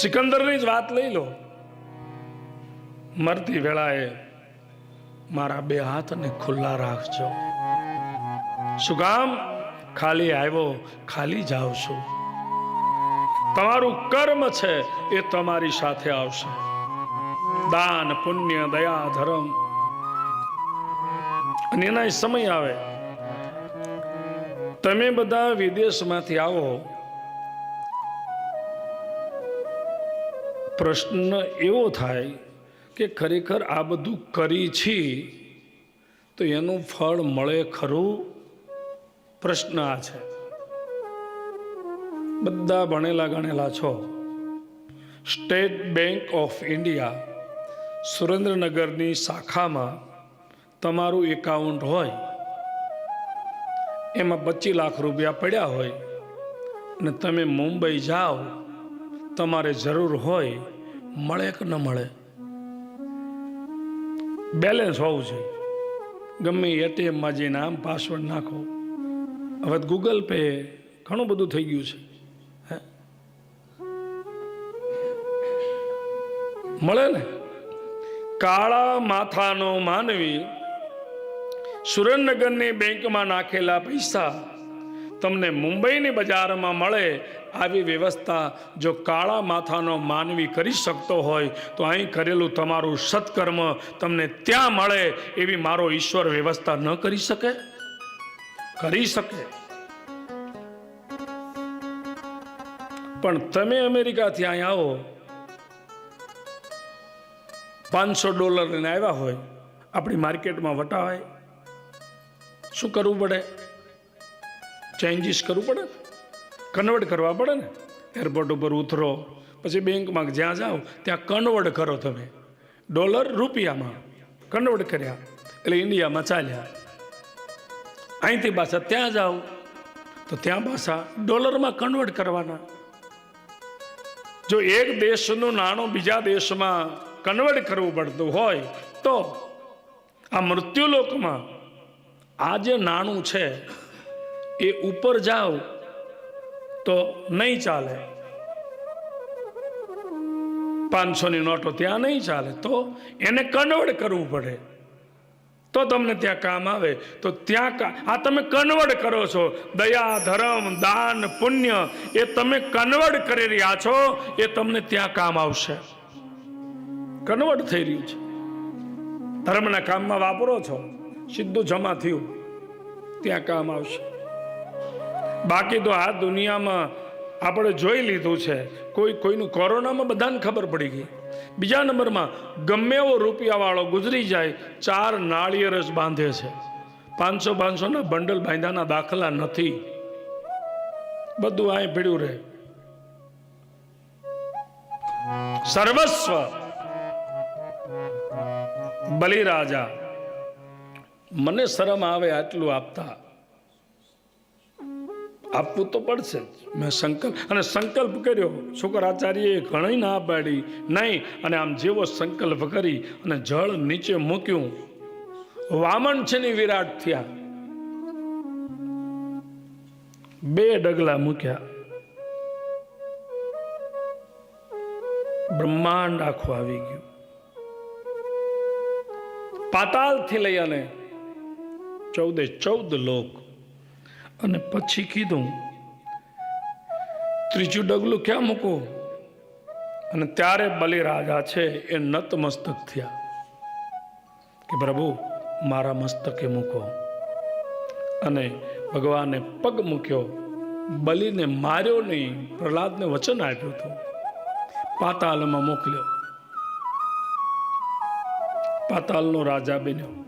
સિકંદરની જ વાત લઈ લો. મરતી વેળાએ મારા બે હાથને ખુલ્લા રાખજો. શું કામ ખાલી આવ્યો, ખાલી જાઉં છું. તમારું કર્મ છે એ તમારી સાથે આવશે. દાન, પુણ્ય, દયા, ધર્મ. અને એના સમય આવે. તમે બધા વિદેશમાંથી આવો. પ્રશ્ન એવો થાય કે ખરેખર આ બધું કરી છી તો એનું ફળ મળે ખરું? પ્રશ્ન આ છે. બધા ભણેલા ગણેલા છો. સ્ટેટ બેંક ઓફ ઇન્ડિયા, સુરેન્દ્રનગરની શાખામાં તમારું એકાઉન્ટ હોય, એમાં પચીસ લાખ રૂપિયા પડ્યા હોય અને તમે મુંબઈ જાઓ તમારે જરૂર હોય, મળે કે ન મળે? બેલેન્સ હોવું જોઈએ. ગમે એટીએમમાં જઈને આમ પાસવર્ડ નાખો. હવે ગૂગલ પે ઘણું બધું થઈ ગયું છે. મળે ને? કાળા માથાનો માનવી સુરેન્દ્રનગરની બેંકમાં નાખેલા પૈસા તમને મુંબઈની બજારમાં મળે આવી વ્યવસ્થા જો કાળા માથાનો માનવી કરી શકતો હોય, તો અહીં કરેલું તમારું સત્કર્મ તમને ત્યાં મળે એવી મારો ઈશ્વર વ્યવસ્થા ન કરી શકે? કરી શકે. પણ તમે અમેરિકાથી અહીં આવો, પાંચસો ડોલર લઈને આવ્યા હોય, આપણી માર્કેટમાં વટાવાય. શું કરવું પડે? ચેન્જીસ કરવું પડે ને? કન્વર્ટ કરવા પડે ને? એરપોર્ટ ઉપર ઉતરો, પછી બેંકમાં જ્યાં જાઓ, ત્યાં કન્વર્ટ કરો તમે. ડોલર રૂપિયામાં કન્વર્ટ કર્યા. એટલે ઇન્ડિયામાં ચાલ્યા. અહીંથી પાછા ત્યાં જાઓ, તો ત્યાં પાછા ડોલરમાં કન્વર્ટ કરવાના. જો એક દેશનું નાણું બીજા દેશમાં કન્વર્ટ કરવું પડતું હોય, તો આ મૃત્યુલોકમાં આ જે નાણું છે એ ઉપર જાઓ તો નહીં ચાલે. પાંચસોની નોટો ત્યાં નહીં ચાલે, તો એને કન્વર્ટ કરવું પડે. તો તમને ત્યાં કામ આવે. તો ત્યાં આ તમે કન્વર્ટ કરો છો. દયા, ધર્મ, દાન, પુણ્ય, એ તમે કન્વર્ટ કરી રહ્યા છો, એ તમને ત્યાં કામ આવશે. કન્વર્ટ થઈ રહ્યું છે. ધર્મના કામમાં વાપરો છો. સીધું જમા થયું. ત્યાં કામ આવશે. બાકી તો આ દુનિયામાં આપણે જોઈ લીધું છે. કોઈ, કોઈનું કોરોનામાં બધાને ખબર પડી ગઈ. બીજા નંબરમાં ગમે એવો રૂપિયાવાળો ગુજરી જાય, ચાર નાળિયેર જ બાંધે છે. પાંચસો, પાંચસોના બંડલ બાંધાના દાખલા નથી. બધું અહીં ભીડ્યું રહે. સર્વસ્વ. બલિરાજા, મને શરમ આવે આટલું આપતા. આપવું તો પડશે મેં સંકલ્પ અને સંકલ્પ કર્યો. શુકરાચાર્યએ ઘણી ના પાડી. નહીં, અને આમ જેવો સંકલ્પ કરી અને જળ નીચે મૂક્યું. વામન છે ને વિરાટ થયા. બે ડગલા મૂક્યા. બ્રહ્માંડ આખું આવી ગયું. પાતાલથી લઈ અને ચૌદે ચૌદ લોક અને પછી કીધું, ત્રીજું ડગલું ક્યાં મૂકું? અને ત્યારે બલિરાજા છે એ નતમસ્તક થયા કે, પ્રભુ, મારા મસ્તકે મૂકો. અને ભગવાને પગ મૂક્યો, બલિને માર્યો નહીં, પ્રહલાદને વચન આપ્યું હતું. પાતાલમાં મોકલ્યો. પાતાલનો રાજા બન્યો.